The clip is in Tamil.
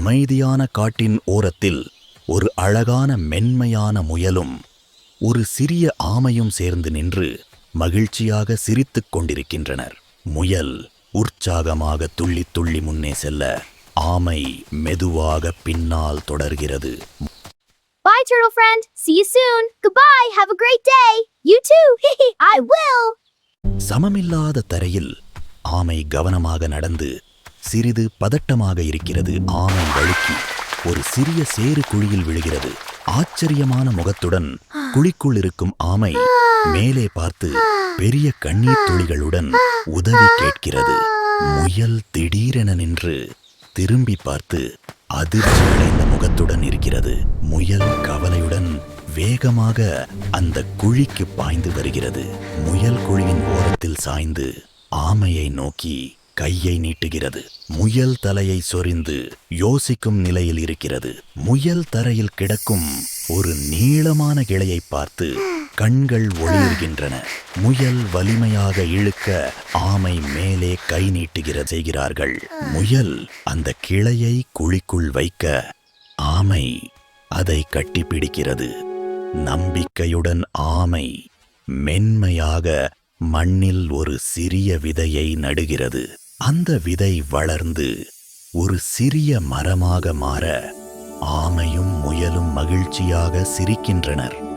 அமைதியான காட்டின் ஓரத்தில் ஒரு அழகான மென்மையான முயலும் ஒரு சிறிய ஆமையும் சேர்ந்து நின்று மகிழ்ச்சியாக சிரித்துக் கொண்டிருக்கின்றனர் முயல் உற்சாகமாக துள்ளி துள்ளி முன்னே செல்ல ஆமை மெதுவாக பின்னால் தொடர்கிறது Bye, turtle friend. See you soon. Goodbye. Have a great day. You too. I will. சமமில்லாத தரையில் ஆமை கவனமாக நடந்து சிறிது பதட்டமாக இருக்கிறது. ஆமை வழுக்கி ஒரு சிறிய சேறு குழியில் விழுகிறது. ஆச்சரியமான முகத்துடன் குழிக்குள் இருக்கும் ஆமை மேலே பார்த்து பெரிய கண்ணீர் துளிகளுடன் உதவி கேட்கிறது. முயல் திடீரென நின்று திரும்பி பார்த்து அதிர்ச்சி அடைந்த முகத்துடன் இருக்கிறது. முயல் கவலையுடன் வேகமாக அந்த குழிக்கு பாய்ந்து வருகிறது. முயல் குழியின் ஓரத்தில் சாய்ந்து ஆமையை நோக்கி கையை நீட்டுகிறது. முயல் தலையை சொரிந்து யோசிக்கும் நிலையில் இருக்கிறது. முயல் தரையில் கிடக்கும் ஒரு நீளமான கிளையை பார்த்து கண்கள் ஒளிர்கின்றன. முயல் வலிமையாக இழுக்க ஆமை மேலே கை நீட்டுகிற செய்கிறார்கள். முயல் அந்த கிளையை குழிக்குள் வைக்க ஆமை அதை கட்டிப்பிடிக்கிறது. நம்பிக்கையுடன் ஆமை மென்மையாக மண்ணில் ஒரு சிறிய விதையை நடுகிறது. அந்த விதை வளர்ந்து ஒரு சிறிய மரமாக மாற ஆமையும் முயலும் மகிழ்ச்சியாக சிரிக்கின்றனர்.